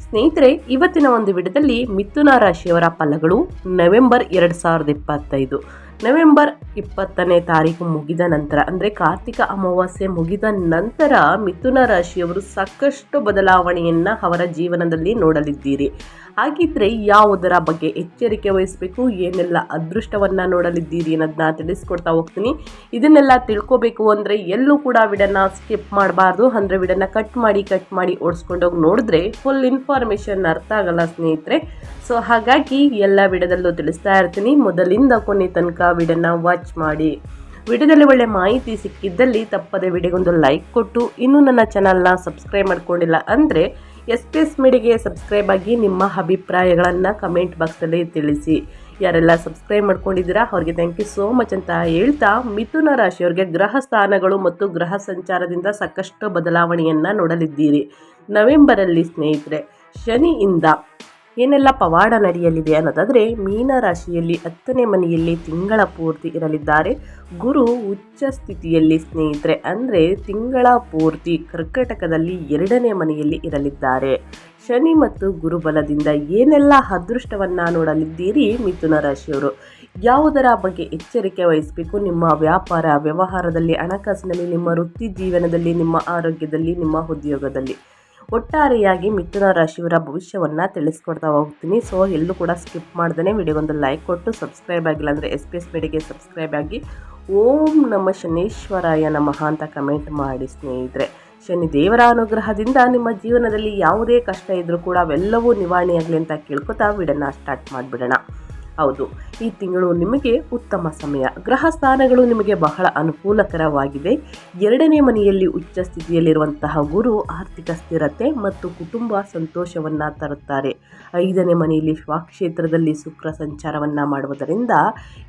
ಸ್ನೇಹಿತರೆ, ಇವತ್ತಿನ ಒಂದು ವಿಡಿಯೋದಲ್ಲಿ ಮಿಥುನ ರಾಶಿಯವರ ಫಲಗಳು ನವೆಂಬರ್ ಎರಡು ಸಾವಿರದ ಇಪ್ಪತ್ತೈದು. ನವೆಂಬರ್ ಇಪ್ಪತ್ತನೇ ತಾರೀಕು ಮುಗಿದ ನಂತರ, ಅಂದರೆ ಕಾರ್ತಿಕ ಅಮಾವಾಸ್ಯೆ ಮುಗಿದ ನಂತರ ಮಿಥುನ ರಾಶಿಯವರು ಸಾಕಷ್ಟು ಬದಲಾವಣೆಯನ್ನು ಅವರ ಜೀವನದಲ್ಲಿ ನೋಡಲಿದ್ದೀರಿ. ಹಾಗಿದ್ರೆ ಯಾವುದರ ಬಗ್ಗೆ ಎಚ್ಚರಿಕೆ ವಹಿಸಬೇಕು, ಏನೆಲ್ಲ ಅದೃಷ್ಟವನ್ನು ನೋಡಲಿದ್ದೀರಿ ಅನ್ನೋದನ್ನ ತಿಳಿಸ್ಕೊಡ್ತಾ ಹೋಗ್ತೀನಿ. ಇದನ್ನೆಲ್ಲ ತಿಳ್ಕೊಬೇಕು ಅಂದರೆ ಎಲ್ಲೂ ಕೂಡ ವಿಡನ್ನ ಸ್ಕಿಪ್ ಮಾಡಬಾರ್ದು. ಅಂದರೆ ವಿಡನ್ನ ಕಟ್ ಮಾಡಿ ಕಟ್ ಮಾಡಿ ಓಡಿಸ್ಕೊಂಡೋಗಿ ನೋಡಿದ್ರೆ ಫುಲ್ ಇನ್ಫಾರ್ಮೇಷನ್ ಅರ್ಥ ಆಗಲ್ಲ ಸ್ನೇಹಿತರೆ. ಸೊ ಹಾಗಾಗಿ ಎಲ್ಲ ವಿಡದಲ್ಲೂ ತಿಳಿಸ್ತಾ ಇರ್ತೀನಿ. ಮೊದಲಿಂದ ಕೊನೆ ತನಕ ವಿಡನ್ನ ವಾಚ್ ಮಾಡಿ. ವಿಡಿಯೋದಲ್ಲಿ ಒಳ್ಳೆ ಮಾಹಿತಿ ಸಿಕ್ಕಿದ್ದಲ್ಲಿ ತಪ್ಪದೆ ವಿಡಿಯೋಗೊಂದು ಲೈಕ್ ಕೊಟ್ಟು, ಇನ್ನೂ ನನ್ನ ಚಾನಲ್ನ ಸಬ್ಸ್ಕ್ರೈಬ್ ಮಾಡ್ಕೊಂಡಿಲ್ಲ ಅಂದರೆ ಎಸ್ ಪಿ ಎಸ್ ಮೀಡಿಗೆ ಸಬ್ಸ್ಕ್ರೈಬ್ ಆಗಿ ನಿಮ್ಮ ಅಭಿಪ್ರಾಯಗಳನ್ನು ಕಮೆಂಟ್ ಬಾಕ್ಸಲ್ಲಿ ತಿಳಿಸಿ. ಯಾರೆಲ್ಲ ಸಬ್ಸ್ಕ್ರೈಬ್ ಮಾಡ್ಕೊಂಡಿದ್ದೀರಾ, ಅವ್ರಿಗೆ ಥ್ಯಾಂಕ್ ಯು ಸೋ ಮಚ್ ಅಂತ ಹೇಳ್ತಾ ಮಿಥುನ ರಾಶಿಯವ್ರಿಗೆ ಗ್ರಹ ಸ್ಥಾನಗಳು ಮತ್ತು ಗ್ರಹ ಸಂಚಾರದಿಂದ ಸಾಕಷ್ಟು ಬದಲಾವಣೆಯನ್ನು ನೋಡಲಿದ್ದೀರಿ. ನವೆಂಬರಲ್ಲಿ ಸ್ನೇಹಿತರೆ, ಶನಿಯಿಂದ ಏನೆಲ್ಲ ಪವಾಡ ನಡೆಯಲಿದೆ ಅನ್ನೋದಾದರೆ ಮೀನ ರಾಶಿಯಲ್ಲಿ ಹತ್ತನೇ ಮನೆಯಲ್ಲಿ ತಿಂಗಳ ಪೂರ್ತಿ ಇರಲಿದ್ದಾರೆ. ಗುರು ಉಚ್ಚ ಸ್ಥಿತಿಯಲ್ಲಿ ಸ್ನೇಹಿತರೆ, ಅಂದರೆ ತಿಂಗಳ ಪೂರ್ತಿ ಕರ್ಕಟಕದಲ್ಲಿ ಎರಡನೇ ಮನೆಯಲ್ಲಿ ಇರಲಿದ್ದಾರೆ. ಶನಿ ಮತ್ತು ಗುರುಬಲದಿಂದ ಏನೆಲ್ಲ ಅದೃಷ್ಟವನ್ನು ನೋಡಲಿದ್ದೀರಿ ಮಿಥುನ ರಾಶಿಯವರು? ಯಾವುದರ ಬಗ್ಗೆ ಎಚ್ಚರಿಕೆ ವಹಿಸಬೇಕು? ನಿಮ್ಮ ವ್ಯಾಪಾರ, ವ್ಯವಹಾರದಲ್ಲಿ, ಹಣಕಾಸಿನಲ್ಲಿ, ನಿಮ್ಮ ವೃತ್ತಿ ಜೀವನದಲ್ಲಿ, ನಿಮ್ಮ ಆರೋಗ್ಯದಲ್ಲಿ, ನಿಮ್ಮ ಉದ್ಯೋಗದಲ್ಲಿ? ಒಟ್ಟಾರೆಯಾಗಿ ಮಿಥುನ ರಾಶಿಯವರ ಭವಿಷ್ಯವನ್ನು ತಿಳಿಸ್ಕೊಡ್ತಾ ಹೋಗ್ತೀನಿ. ಸೊ ಎಲ್ಲೂ ಕೂಡ ಸ್ಕಿಪ್ ಮಾಡ್ದೇ ವಿಡಿಯೋಗೊಂದು ಲೈಕ್ ಕೊಟ್ಟು ಸಬ್ಸ್ಕ್ರೈಬ್ ಆಗಿಲ್ಲ ಅಂದರೆ ಎಸ್ ಪಿ ಎಸ್ ಮೀಡಿಗೆ ಸಬ್ಸ್ಕ್ರೈಬ್ ಆಗಿ ಓಂ ನಮ್ಮ ಶನೇಶ್ವರಾಯ ನಮಃ ಅಂತ ಕಮೆಂಟ್ ಮಾಡಿ ಸ್ನೇಹಿತರೆ. ಶನಿ ದೇವರ ಅನುಗ್ರಹದಿಂದ ನಿಮ್ಮ ಜೀವನದಲ್ಲಿ ಯಾವುದೇ ಕಷ್ಟ ಇದ್ದರೂ ಕೂಡ ಅವೆಲ್ಲವೂ ನಿವಾರಣೆಯಾಗಲಿ ಅಂತ ಕೇಳ್ಕೊತಾ ವಿಡನ್ನ ಸ್ಟಾರ್ಟ್ ಮಾಡಿಬಿಡೋಣ. ಹೌದು. ಈ ತಿಂಗಳು ನಿಮಗೆ ಉತ್ತಮ ಸಮಯ. ಗ್ರಹ ಸ್ಥಾನಗಳು ನಿಮಗೆ ಬಹಳ ಅನುಕೂಲಕರವಾಗಿದೆ. ಎರಡನೇ ಮನೆಯಲ್ಲಿ ಉಚ್ಚ ಸ್ಥಿತಿಯಲ್ಲಿರುವಂತಹ ಗುರು ಆರ್ಥಿಕ ಸ್ಥಿರತೆ ಮತ್ತು ಕುಟುಂಬ ಸಂತೋಷವನ್ನು ತರುತ್ತಾರೆ. ಐದನೇ ಮನೆಯಲ್ಲಿ ಸ್ವಕ್ಷೇತ್ರದಲ್ಲಿ ಶುಕ್ರ ಸಂಚಾರವನ್ನು ಮಾಡುವುದರಿಂದ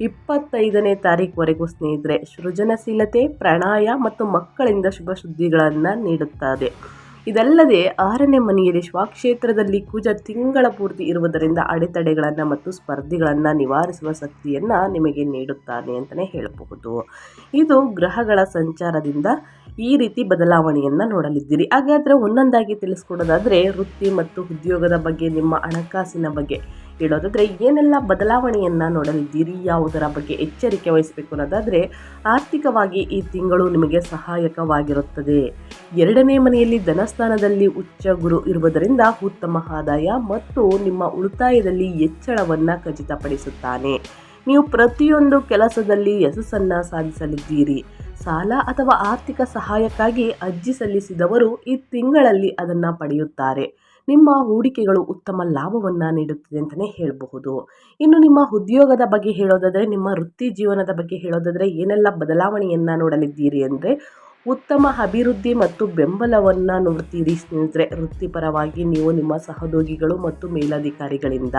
ಇಪ್ಪತ್ತೈದನೇ ತಾರೀಕುವರೆಗೂ ಸ್ನೇಹಿತರೆ ಸೃಜನಶೀಲತೆ, ಪ್ರಣಾಯ ಮತ್ತು ಮಕ್ಕಳಿಂದ ಶುಭ ಸುದ್ದಿಗಳನ್ನು ನೀಡುತ್ತದೆ ಇದಲ್ಲದೆ ಆರನೇ ಮನೆಯಲ್ಲಿ ಸ್ವಕ್ಷೇತ್ರದಲ್ಲಿ ಕುಜ ತಿಂಗಳ ಪೂರ್ತಿ ಇರುವುದರಿಂದ ಅಡೆತಡೆಗಳನ್ನು ಮತ್ತು ಸ್ಪರ್ಧಿಗಳನ್ನು ನಿವಾರಿಸುವ ಶಕ್ತಿಯನ್ನು ನಿಮಗೆ ನೀಡುತ್ತಾನೆ ಅಂತಲೇ ಹೇಳಬಹುದು. ಇದು ಗ್ರಹಗಳ ಸಂಚಾರದಿಂದ ಈ ರೀತಿ ಬದಲಾವಣೆಯನ್ನು ನೋಡಲಿದ್ದೀರಿ. ಹಾಗಾದರೆ ಒಂದೊಂದಾಗಿ ತಿಳಿಸ್ಕೊಡೋದಾದರೆ ವೃತ್ತಿ ಮತ್ತು ಉದ್ಯೋಗದ ಬಗ್ಗೆ, ನಿಮ್ಮ ಹಣಕಾಸಿನ ಬಗ್ಗೆ ಹೇಳೋದಾದರೆ ಏನೆಲ್ಲ ಬದಲಾವಣೆಯನ್ನು ನೋಡಲಿದ್ದೀರಿ, ಯಾವುದರ ಬಗ್ಗೆ ಎಚ್ಚರಿಕೆ ವಹಿಸಬೇಕು ಅನ್ನೋದಾದರೆ ಆರ್ಥಿಕವಾಗಿ ಈ ತಿಂಗಳು ನಿಮಗೆ ಸಹಾಯಕವಾಗಿರುತ್ತದೆ. ಎರಡನೇ ಮನೆಯಲ್ಲಿ ಧನಸ್ಥಾನದಲ್ಲಿ ಉಚ್ಚ ಗುರು ಇರುವುದರಿಂದ ಉತ್ತಮ ಆದಾಯ ಮತ್ತು ನಿಮ್ಮ ಉಳಿತಾಯದಲ್ಲಿ ಹೆಚ್ಚಳವನ್ನು ಖಚಿತಪಡಿಸುತ್ತಾನೆ. ನೀವು ಪ್ರತಿಯೊಂದು ಕೆಲಸದಲ್ಲಿ ಯಶಸ್ಸನ್ನು ಸಾಧಿಸಲಿದ್ದೀರಿ. ಸಾಲ ಅಥವಾ ಆರ್ಥಿಕ ಸಹಾಯಕ್ಕಾಗಿ ಅರ್ಜಿ ಸಲ್ಲಿಸಿದವರು ಈ ತಿಂಗಳಲ್ಲಿ ಅದನ್ನು ಪಡೆಯುತ್ತಾರೆ. ನಿಮ್ಮ ಹೂಡಿಕೆಗಳು ಉತ್ತಮ ಲಾಭವನ್ನು ನೀಡುತ್ತದೆ ಅಂತಲೇ ಹೇಳಬಹುದು. ಇನ್ನು ನಿಮ್ಮ ಉದ್ಯೋಗದ ಬಗ್ಗೆ ಹೇಳೋದಾದರೆ, ನಿಮ್ಮ ವೃತ್ತಿ ಜೀವನದ ಬಗ್ಗೆ ಹೇಳೋದಾದರೆ ಏನೆಲ್ಲ ಬದಲಾವಣೆಯನ್ನು ನೋಡಲಿದ್ದೀರಿ ಅಂದರೆ ಉತ್ತಮ ಅಭಿವೃದ್ಧಿ ಮತ್ತು ಬೆಂಬಲವನ್ನು ನೋಡ್ತೀರಿ ಸ್ನೇಹಿತರೆ. ವೃತ್ತಿಪರವಾಗಿ ನೀವು ನಿಮ್ಮ ಸಹೋದ್ಯೋಗಿಗಳು ಮತ್ತು ಮೇಲಧಿಕಾರಿಗಳಿಂದ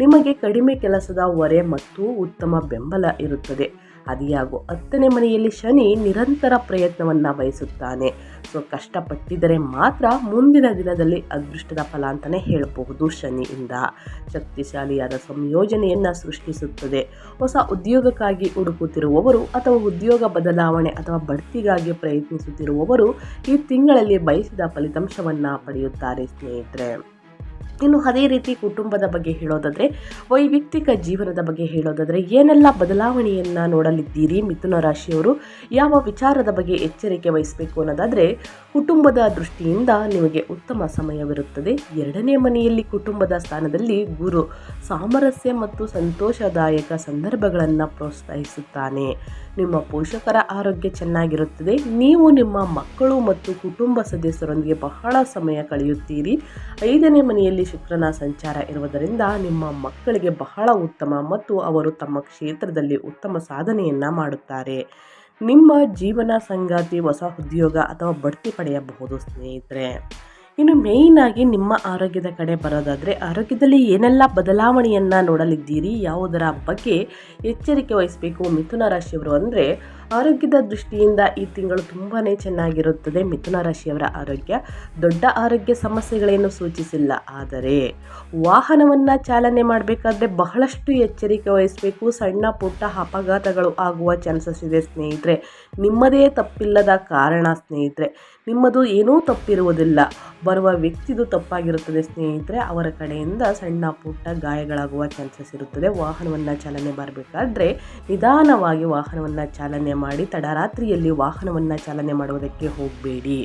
ನಿಮಗೆ ಕಡಿಮೆ ಕೆಲಸದ ಹೊರೆ ಮತ್ತು ಉತ್ತಮ ಬೆಂಬಲ ಇರುತ್ತದೆ. ಅದಿಯಾಗೋ ಹತ್ತನೇ ಮನೆಯಲ್ಲಿ ಶನಿ ನಿರಂತರ ಪ್ರಯತ್ನವನ್ನು ಬಯಸುತ್ತಾನೆ. ಸೊ ಕಷ್ಟಪಟ್ಟಿದ್ದರೆ ಮಾತ್ರ ಮುಂದಿನ ದಿನದಲ್ಲಿ ಅದೃಷ್ಟದ ಫಲ ಅಂತಲೇ ಹೇಳಬಹುದು ಶನಿಯಿಂದ. ಶಕ್ತಿಶಾಲಿಯಾದ ಸಂಯೋಜನೆಯನ್ನು ಸೃಷ್ಟಿಸುತ್ತದೆ. ಹೊಸ ಉದ್ಯೋಗಕ್ಕಾಗಿ ಹುಡುಕುತ್ತಿರುವವರು ಅಥವಾ ಉದ್ಯೋಗ ಬದಲಾವಣೆ ಅಥವಾ ಬಡ್ತಿಗಾಗಿ ಪ್ರಯತ್ನಿಸುತ್ತಿರುವವರು ಈ ತಿಂಗಳಲ್ಲಿ ಬಯಸಿದ ಫಲಿತಾಂಶವನ್ನು ಪಡೆಯುತ್ತಾರೆ ಸ್ನೇಹಿತರೆ. ಇನ್ನು ಅದೇ ರೀತಿ ಕುಟುಂಬದ ಬಗ್ಗೆ ಹೇಳೋದಾದರೆ, ವೈಯಕ್ತಿಕ ಜೀವನದ ಬಗ್ಗೆ ಹೇಳೋದಾದರೆ, ಏನೆಲ್ಲ ಬದಲಾವಣೆಯನ್ನು ನೋಡಲಿದ್ದೀರಿ ಮಿಥುನ ರಾಶಿಯವರು? ಯಾವ ವಿಚಾರದ ಬಗ್ಗೆ ಎಚ್ಚರಿಕೆ ವಹಿಸಬೇಕು ಅನ್ನೋದಾದರೆ ಕುಟುಂಬದ ದೃಷ್ಟಿಯಿಂದ ನಿಮಗೆ ಉತ್ತಮ ಸಮಯವಿರುತ್ತದೆ. ಎರಡನೇ ಮನೆಯಲ್ಲಿ ಕುಟುಂಬದ ಸ್ಥಾನದಲ್ಲಿ ಗುರು ಸಾಮರಸ್ಯ ಮತ್ತು ಸಂತೋಷದಾಯಕ ಸಂದರ್ಭಗಳನ್ನು ಪ್ರೋತ್ಸಾಹಿಸುತ್ತಾನೆ. ನಿಮ್ಮ ಪೋಷಕರ ಆರೋಗ್ಯ ಚೆನ್ನಾಗಿರುತ್ತದೆ. ನೀವು ನಿಮ್ಮ ಮಕ್ಕಳು ಮತ್ತು ಕುಟುಂಬ ಸದಸ್ಯರೊಂದಿಗೆ ಬಹಳ ಸಮಯ ಕಳೆಯುತ್ತೀರಿ. ಐದನೇ ಮನೆಯಲ್ಲಿ ಶುಕ್ರನ ಸಂಚಾರ ಇರುವುದರಿಂದ ನಿಮ್ಮ ಮಕ್ಕಳಿಗೆ ಬಹಳ ಉತ್ತಮ ಮತ್ತು ಅವರು ತಮ್ಮ ಕ್ಷೇತ್ರದಲ್ಲಿ ಉತ್ತಮ ಸಾಧನೆಯನ್ನು ಮಾಡುತ್ತಾರೆ. ನಿಮ್ಮ ಜೀವನ ಸಂಗಾತಿ ಹೊಸ ಉದ್ಯೋಗ ಅಥವಾ ಬಡ್ತಿ ಪಡೆಯಬಹುದು ಸ್ನೇಹಿತರೆ. ಇನ್ನು ಮೇಯ್ನಾಗಿ ನಿಮ್ಮ ಆರೋಗ್ಯದ ಕಡೆ ಬರೋದಾದರೆ, ಆರೋಗ್ಯದಲ್ಲಿ ಏನೆಲ್ಲ ಬದಲಾವಣೆಯನ್ನು ನೋಡಲಿದ್ದೀರಿ, ಯಾವುದರ ಬಗ್ಗೆ ಎಚ್ಚರಿಕೆ ವಹಿಸಬೇಕು ಮಿಥುನ ರಾಶಿಯವರು ಅಂದರೆ ಆರೋಗ್ಯದ ದೃಷ್ಟಿಯಿಂದ ಈ ತಿಂಗಳು ತುಂಬಾ ಚೆನ್ನಾಗಿರುತ್ತದೆ. ಮಿಥುನ ರಾಶಿಯವರ ಆರೋಗ್ಯ ದೊಡ್ಡ ಆರೋಗ್ಯ ಸಮಸ್ಯೆಗಳೇನು ಸೂಚಿಸಿಲ್ಲ. ಆದರೆ ವಾಹನವನ್ನು ಚಾಲನೆ ಮಾಡಬೇಕಾದ್ರೆ ಬಹಳಷ್ಟು ಎಚ್ಚರಿಕೆ ವಹಿಸಬೇಕು. ಸಣ್ಣ ಪುಟ್ಟ ಅಪಘಾತಗಳು ಆಗುವ ಚಾನ್ಸಸ್ ಇದೆ ಸ್ನೇಹಿತರೆ. ನಿಮ್ಮದೇ ತಪ್ಪಿಲ್ಲದ ಕಾರಣ ಸ್ನೇಹಿತರೆ. ನಿಮ್ಮದು ಏನೂ ತಪ್ಪಿರುವುದಿಲ್ಲ. ಬರುವ ವ್ಯಕ್ತಿದು ತಪ್ಪಾಗಿರುತ್ತದೆ ಸ್ನೇಹಿತರೆ. ಅವರ ಕಡೆಯಿಂದ ಸಣ್ಣ ಪುಟ್ಟ ಗಾಯಗಳಾಗುವ ಚಾನ್ಸಸ್ ಇರುತ್ತದೆ. ವಾಹನವನ್ನು ಚಾಲನೆ ಮಾಡಬೇಕಾದ್ರೆ ನಿಧಾನವಾಗಿ ವಾಹನವನ್ನು ಚಾಲನೆ ಮಾಡಿ ತಡರಾತ್ರಿಯಲ್ಲಿ ವಾಹನವನ್ನು ಚಾಲನೆ ಮಾಡುವುದಕ್ಕೆ ಹೋಗಬೇಡಿ.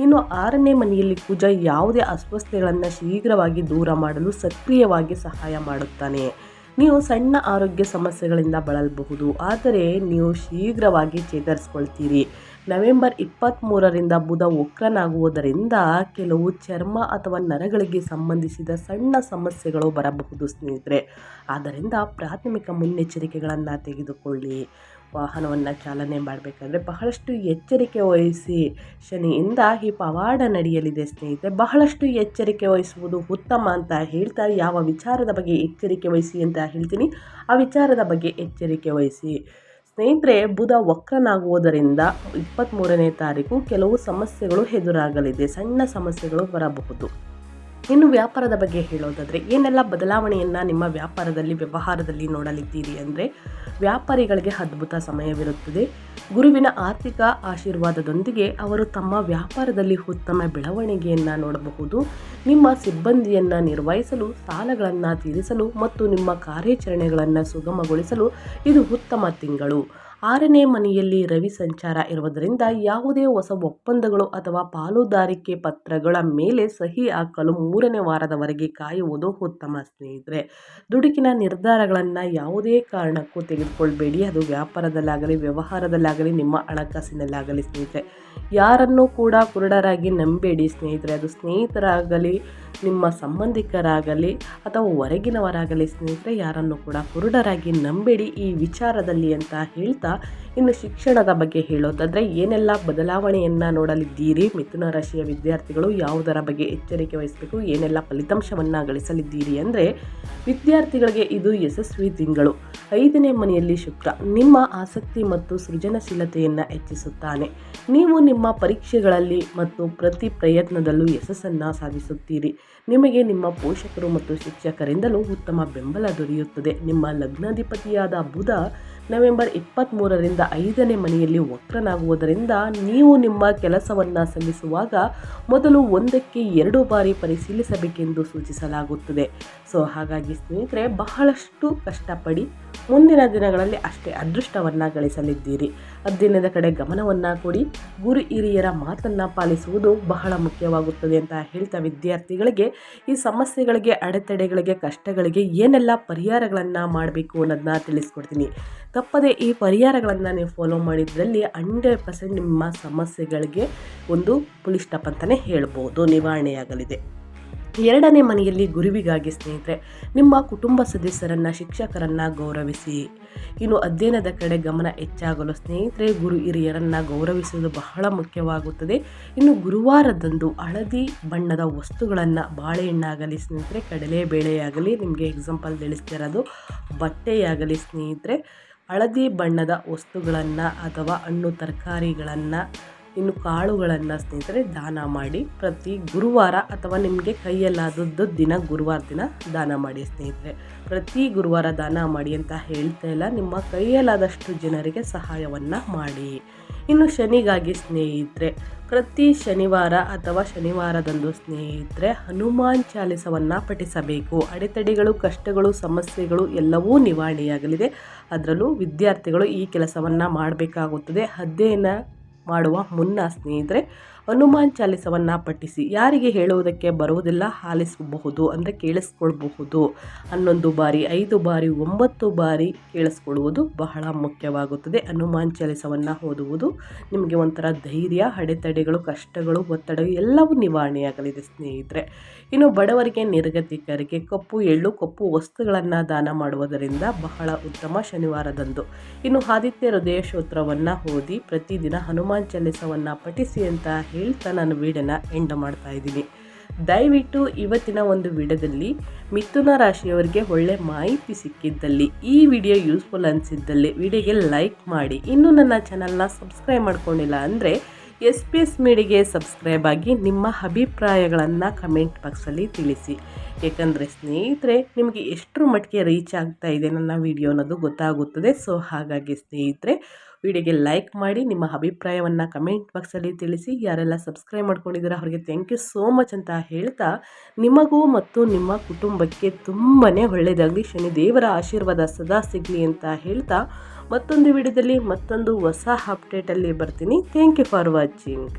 ಇನ್ನು ಆರನೇ ಮನೆಯಲ್ಲಿ ಕುಜ ಯಾವುದೇ ಅಸ್ವಸ್ಥತೆಗಳನ್ನು ಶೀಘ್ರವಾಗಿ ದೂರ ಮಾಡಲು ಸಕ್ರಿಯವಾಗಿ ಸಹಾಯ ಮಾಡುತ್ತಾನೆ. ನೀವು ಸಣ್ಣ ಆರೋಗ್ಯ ಸಮಸ್ಯೆಗಳಿಂದ ಬಳಲಬಹುದು. ಆದರೆ ನೀವು ಶೀಘ್ರವಾಗಿ ಚೇತರಿಸ್ಕೊಳ್ತೀರಿ. ನವೆಂಬರ್ ಇಪ್ಪತ್ತ್ಮೂರರಿಂದ ಬುಧ ಉಕ್ರನಾಗುವುದರಿಂದ ಕೆಲವು ಚರ್ಮ ಅಥವಾ ನರಗಳಿಗೆ ಸಂಬಂಧಿಸಿದ ಸಣ್ಣ ಸಮಸ್ಯೆಗಳು ಬರಬಹುದು ಸ್ನೇಹಿತರೆ. ಆದ್ದರಿಂದ ಪ್ರಾಥಮಿಕ ಮುನ್ನೆಚ್ಚರಿಕೆಗಳನ್ನು ತೆಗೆದುಕೊಳ್ಳಿ. ವಾಹನವನ್ನು ಚಾಲನೆ ಮಾಡಬೇಕಾದ್ರೆ ಬಹಳಷ್ಟು ಎಚ್ಚರಿಕೆ ವಹಿಸಿ ಶನಿಯಿಂದ ಈ ಪವಾಡ ನಡೆಯಲಿದೆ ಸ್ನೇಹಿತರೆ. ಬಹಳಷ್ಟು ಎಚ್ಚರಿಕೆ ವಹಿಸುವುದು ಉತ್ತಮ ಅಂತ ಹೇಳ್ತಾ ಯಾವ ವಿಚಾರದ ಬಗ್ಗೆ ಎಚ್ಚರಿಕೆ ವಹಿಸಿ ಅಂತ ಹೇಳ್ತೀನಿ. ಆ ವಿಚಾರದ ಬಗ್ಗೆ ಎಚ್ಚರಿಕೆ ವಹಿಸಿ. ಸ್ನೇಹಿತರೆ, ಬುಧ ವಕ್ರನಾಗುವುದರಿಂದ ಇಪ್ಪತ್ತ್ಮೂರನೇ ತಾರೀಕು ಕೆಲವು ಸಮಸ್ಯೆಗಳು ಎದುರಾಗಲಿದೆ. ಸಣ್ಣ ಸಮಸ್ಯೆಗಳು ಬರಬಹುದು. ಇನ್ನು ವ್ಯಾಪಾರದ ಬಗ್ಗೆ ಹೇಳೋದಾದರೆ, ಏನೆಲ್ಲ ಬದಲಾವಣೆಯನ್ನು ನಿಮ್ಮ ವ್ಯಾಪಾರದಲ್ಲಿ, ವ್ಯವಹಾರದಲ್ಲಿ ನೋಡಲಿದ್ದೀರಿ ಅಂದರೆ, ವ್ಯಾಪಾರಿಗಳಿಗೆ ಅದ್ಭುತ ಸಮಯವಿರುತ್ತದೆ. ಗುರುವಿನ ಆರ್ಥಿಕ ಆಶೀರ್ವಾದದೊಂದಿಗೆ ಅವರು ತಮ್ಮ ವ್ಯಾಪಾರದಲ್ಲಿ ಉತ್ತಮ ಬೆಳವಣಿಗೆಯನ್ನು ನೋಡಬಹುದು. ನಿಮ್ಮ ಸಿಬ್ಬಂದಿಯನ್ನು ನಿರ್ವಹಿಸಲು, ಸಾಲಗಳನ್ನು ತೀರಿಸಲು ಮತ್ತು ನಿಮ್ಮ ಕಾರ್ಯಾಚರಣೆಗಳನ್ನು ಸುಗಮಗೊಳಿಸಲು ಇದು ಉತ್ತಮ ತಿಂಗಳು. ಆರನೇ ಮನೆಯಲ್ಲಿ ರವಿ ಸಂಚಾರ ಇರುವುದರಿಂದ ಯಾವುದೇ ಹೊಸ ಒಪ್ಪಂದಗಳು ಅಥವಾ ಪಾಲುದಾರಿಕೆ ಪತ್ರಗಳ ಮೇಲೆ ಸಹಿ ಹಾಕಲು ಮೂರನೇ ವಾರದವರೆಗೆ ಕಾಯುವುದು ಉತ್ತಮ ಸ್ನೇಹಿತರೆ. ದುಡುಕಿನ ನಿರ್ಧಾರಗಳನ್ನು ಯಾವುದೇ ಕಾರಣಕ್ಕೂ ತೆಗೆದುಕೊಳ್ಬೇಡಿ. ಅದು ವ್ಯಾಪಾರದಲ್ಲಾಗಲಿ, ವ್ಯವಹಾರದಲ್ಲಾಗಲಿ, ನಿಮ್ಮ ಹಣಕಾಸಿನಲ್ಲಾಗಲಿ ಸ್ನೇಹಿತರೆ. ಯಾರನ್ನೂ ಕೂಡ ಕುರುಡರಾಗಿ ನಂಬೇಡಿ ಸ್ನೇಹಿತರೆ. ಅದು ಸ್ನೇಹಿತರಾಗಲಿ ನಿಮ್ಮ ಸಂಬಂಧಿಕರಾಗಲಿ ಅಥವಾ ಹೊರಗಿನವರಾಗಲಿ ಸ್ನೇಹಿತರೆ ಯಾರನ್ನು ಕೂಡ ಕುರುಡರಾಗಿ ನಂಬೇಡಿ ಈ ವಿಚಾರದಲ್ಲಿ ಅಂತ ಹೇಳ್ತಾ ಇನ್ನು ಶಿಕ್ಷಣದ ಬಗ್ಗೆ ಹೇಳೋದಾದರೆ ಏನೆಲ್ಲ ಬದಲಾವಣೆಯನ್ನು ನೋಡಲಿದ್ದೀರಿ? ಮಿಥುನ ರಾಶಿಯ ವಿದ್ಯಾರ್ಥಿಗಳು ಯಾವುದರ ಬಗ್ಗೆ ಎಚ್ಚರಿಕೆ ವಹಿಸಬೇಕು? ಏನೆಲ್ಲ ಫಲಿತಾಂಶವನ್ನು ಗಳಿಸಲಿದ್ದೀರಿ ಅಂದರೆ ವಿದ್ಯಾರ್ಥಿಗಳಿಗೆ ಇದು ಯಶಸ್ವಿ ತಿಂಗಳು. ಐದನೇ ಮನೆಯಲ್ಲಿ ಶುಕ್ರ. ನಿಮ್ಮ ಆಸಕ್ತಿ ಮತ್ತು ಸೃಜನಶೀಲತೆಯನ್ನು ಹೆಚ್ಚಿಸುತ್ತಾನೆ. ನೀವು ನಿಮ್ಮ ಪರೀಕ್ಷೆಗಳಲ್ಲಿ ಮತ್ತು ಪ್ರತಿ ಪ್ರಯತ್ನದಲ್ಲೂ ಯಶಸ್ಸನ್ನು ಸಾಧಿಸುತ್ತೀರಿ. ನಿಮಗೆ ನಿಮ್ಮ ಪೋಷಕರು ಮತ್ತು ಶಿಕ್ಷಕರಿಂದಲೂ ಉತ್ತಮ ಬೆಂಬಲ ದೊರೆಯುತ್ತದೆ. ನಿಮ್ಮ ಲಗ್ನಾಧಿಪತಿಯಾದ ಬುಧ ನವೆಂಬರ್ ಇಪ್ಪತ್ತ್ಮೂರರಿಂದ ಐದನೇ ಮನೆಯಲ್ಲಿ ವಕ್ರನಾಗುವುದರಿಂದ ನೀವು ನಿಮ್ಮ ಕೆಲಸವನ್ನು ಸಲ್ಲಿಸುವಾಗ ಮೊದಲು ಒಂದಕ್ಕೆ ಎರಡು ಬಾರಿ ಪರಿಶೀಲಿಸಬೇಕೆಂದು ಸೂಚಿಸಲಾಗುತ್ತದೆ. ಸೊ, ಹಾಗಾಗಿ ಸ್ನೇಹಿತರೆ, ಬಹಳಷ್ಟು ಕಷ್ಟಪಡಿ ಮುಂದಿನ ದಿನಗಳಲ್ಲಿ ಅಷ್ಟೇ ಅದೃಷ್ಟವನ್ನು ಗಳಿಸಲಿದ್ದೀರಿ. ಅಧ್ಯಯನದ ಕಡೆ ಗಮನವನ್ನು ಕೊಡಿ. ಗುರು ಹಿರಿಯರ ಮಾತನ್ನು ಪಾಲಿಸುವುದು ಬಹಳ ಮುಖ್ಯವಾಗುತ್ತದೆ ಅಂತ ಹೇಳ್ತಾ ವಿದ್ಯಾರ್ಥಿಗಳಿಗೆ, ಈ ಸಮಸ್ಯೆಗಳಿಗೆ, ಅಡೆತಡೆಗಳಿಗೆ, ಕಷ್ಟಗಳಿಗೆ ಏನೆಲ್ಲ ಪರಿಹಾರಗಳನ್ನು ಮಾಡಬೇಕು ಅನ್ನೋದನ್ನ ತಿಳಿಸ್ಕೊಡ್ತೀನಿ. ತಪ್ಪದೆ ಈ ಪರಿಹಾರಗಳನ್ನು ನೀವು ಫಾಲೋ ಮಾಡಿದ್ರಲ್ಲಿ ಹಂಡ್ರೆಡ್ ಪರ್ಸೆಂಟ್ ನಿಮ್ಮ ಸಮಸ್ಯೆಗಳಿಗೆ ಒಂದು ಪುಲಿಸ್ಟಾಪ್ ಅಂತಲೇ ಹೇಳ್ಬೋದು, ನಿವಾರಣೆಯಾಗಲಿದೆ. ಎರಡನೇ ಮನೆಯಲ್ಲಿ ಗುರುವಿಗಾಗಿ ಸ್ನೇಹಿತರೆ, ನಿಮ್ಮ ಕುಟುಂಬ ಸದಸ್ಯರನ್ನು, ಶಿಕ್ಷಕರನ್ನು ಗೌರವಿಸಿ. ಇನ್ನು ಅಧ್ಯಯನದ ಕಡೆ ಗಮನ ಹೆಚ್ಚಾಗಲು ಸ್ನೇಹಿತರೆ, ಗುರು ಹಿರಿಯರನ್ನು ಗೌರವಿಸುವುದು ಬಹಳ ಮುಖ್ಯವಾಗುತ್ತದೆ. ಇನ್ನು ಗುರುವಾರದಂದು ಹಳದಿ ಬಣ್ಣದ ವಸ್ತುಗಳನ್ನು ಬಾಳೆಹಣ್ಣಾಗಲಿ ಸ್ನೇಹಿತರೆ ಕಡಲೆಬೇಳೆಯಾಗಲಿ ನಿಮಗೆ ಎಕ್ಸಾಂಪಲ್ ತಿಳಿಸ್ತಿರೋದು ಬಟ್ಟೆಯಾಗಲಿ ಸ್ನೇಹಿತರೆ ಹಳದಿ ಬಣ್ಣದ ವಸ್ತುಗಳನ್ನು ಅಥವಾ ಹಣ್ಣು ತರಕಾರಿಗಳನ್ನು ಇನ್ನು ಕಾಳುಗಳನ್ನು ಸ್ನೇಹಿತರೆ ದಾನ ಮಾಡಿ ಪ್ರತಿ ಗುರುವಾರ ಅಥವಾ ನಿಮಗೆ ಕೈಯಲ್ಲಾದದ್ದು ದಿನ ಗುರುವಾರ ದಿನ ದಾನ ಮಾಡಿ ಸ್ನೇಹಿತರೆ. ಪ್ರತಿ ಗುರುವಾರ ದಾನ ಮಾಡಿ ಅಂತ ಹೇಳ್ತಾ ಇಲ್ಲ. ನಿಮ್ಮ ಕೈಯಲ್ಲಾದಷ್ಟು ಜನರಿಗೆ ಸಹಾಯವನ್ನು ಮಾಡಿ. ಇನ್ನು ಶನಿಗಾಗಿ ಸ್ನೇಹಿತರೆ, ಪ್ರತಿ ಶನಿವಾರ ಅಥವಾ ಶನಿವಾರದಂದು ಸ್ನೇಹಿತರೆ ಹನುಮಾನ್ ಚಾಲಿಸವನ್ನು ಪಠಿಸಬೇಕು. ಅಡೆತಡೆಗಳು, ಕಷ್ಟಗಳು, ಸಮಸ್ಯೆಗಳು ಎಲ್ಲವೂ ನಿವಾರಣೆಯಾಗಲಿದೆ. ಅದರಲ್ಲೂ ವಿದ್ಯಾರ್ಥಿಗಳು ಈ ಕೆಲಸವನ್ನು ಮಾಡಬೇಕಾಗುತ್ತದೆ. ಅಧ್ಯಯನ ಮಾಡುವ ಮುನ್ನ ಸ್ನೇಹಿತರೆ ಹನುಮಾನ್ ಚಾಲಿಸವನ್ನು ಪಠಿಸಿ. ಯಾರಿಗೆ ಹೇಳುವುದಕ್ಕೆ ಬರುವುದಿಲ್ಲ ಆಲಿಸಬಹುದು ಅಂದರೆ ಕೇಳಿಸ್ಕೊಳ್ಬಹುದು. ಹನ್ನೊಂದು ಬಾರಿ, ಐದು ಬಾರಿ, ಒಂಬತ್ತು ಬಾರಿ ಕೇಳಿಸ್ಕೊಳ್ಳುವುದು ಬಹಳ ಮುಖ್ಯವಾಗುತ್ತದೆ. ಹನುಮಾನ್ ಚಾಲಿಸವನ್ನು ಓದುವುದು ನಿಮಗೆ ಒಂಥರ ಧೈರ್ಯ, ಅಡೆತಡೆಗಳು, ಕಷ್ಟಗಳು ಒತ್ತಡ ಎಲ್ಲವೂ ನಿವಾರಣೆಯಾಗಲಿದೆ ಸ್ನೇಹಿತರೆ. ಇನ್ನು ಬಡವರಿಗೆ, ನಿರ್ಗತಿಕರಿಗೆ ಕಪ್ಪು ಎಳ್ಳು, ಕಪ್ಪು ವಸ್ತುಗಳನ್ನು ದಾನ ಮಾಡುವುದರಿಂದ ಬಹಳ ಉತ್ತಮ ಶನಿವಾರದಂದು. ಇನ್ನು ಆದಿತ್ಯ ಹೃದಯ ಸ್ತೋತ್ರವನ್ನು ಓದಿ ಪ್ರತಿದಿನ ಹನುಮಾನ್ ಚಾಲಿಸವನ್ನು ಪಠಿಸಿ ಅಂತ ಹೇಳ್ತಾ ನಾನು ವೀಡಿಯೋನ ಎಂಡ್ ಮಾಡ್ತಾ ಇದ್ದೀನಿ. ದಯವಿಟ್ಟು ಇವತ್ತಿನ ಒಂದು ವಿಡಿಯೋದಲ್ಲಿ ಮಿಥುನ ರಾಶಿಯವರಿಗೆ ಒಳ್ಳೆ ಮಾಹಿತಿ ಸಿಕ್ಕಿದ್ದಲ್ಲಿ, ಈ ವಿಡಿಯೋ ಯೂಸ್ಫುಲ್ ಅನಿಸಿದ್ದಲ್ಲಿ ವಿಡಿಯೋಗೆ ಲೈಕ್ ಮಾಡಿ. ಇನ್ನೂ ನನ್ನ ಚಾನಲ್ನ ಸಬ್ಸ್ಕ್ರೈಬ್ ಮಾಡ್ಕೊಂಡಿಲ್ಲ ಅಂದರೆ ಎಸ್ ಪಿ ಎಸ್ ಮೀಡಿಗೆ ಸಬ್ಸ್ಕ್ರೈಬ್ ಆಗಿ ನಿಮ್ಮ ಅಭಿಪ್ರಾಯಗಳನ್ನು ಕಮೆಂಟ್ ಬಾಕ್ಸಲ್ಲಿ ತಿಳಿಸಿ. ಏಕೆಂದರೆ ಸ್ನೇಹಿತರೆ, ನಿಮಗೆ ಎಷ್ಟರ ಮಟ್ಟಿಗೆ ರೀಚ್ ಆಗ್ತಾ ಇದೆ ನನ್ನ ವಿಡಿಯೋ ಅನ್ನೋದು ಗೊತ್ತಾಗುತ್ತದೆ. ಸೊ ಹಾಗಾಗಿ ಸ್ನೇಹಿತರೆ ವಿಡಿಯೋಗೆ ಲೈಕ್ ಮಾಡಿ, ನಿಮ್ಮ ಅಭಿಪ್ರಾಯವನ್ನು ಕಮೆಂಟ್ ಬಾಕ್ಸಲ್ಲಿ ತಿಳಿಸಿ. ಯಾರೆಲ್ಲ ಸಬ್ಸ್ಕ್ರೈಬ್ ಮಾಡ್ಕೊಂಡಿದ್ದೀರಾ ಅವರಿಗೆ ಥ್ಯಾಂಕ್ ಯು ಸೋ ಮಚ್ ಅಂತ ಹೇಳ್ತಾ, ನಿಮಗೂ ಮತ್ತು ನಿಮ್ಮ ಕುಟುಂಬಕ್ಕೆ ತುಂಬಾ ಒಳ್ಳೆಯದಾಗಲಿ. ಶನಿ ದೇವರ ಆಶೀರ್ವಾದ ಸದಾ ಸಿಗಲಿ ಅಂತ ಹೇಳ್ತಾ, ಮತ್ತೊಂದು ವಿಡಿಯೋದಲ್ಲಿ ಮತ್ತೊಂದು ಹೊಸ ಅಪ್ಡೇಟಲ್ಲಿ ಬರ್ತೀನಿ. Thank you for watching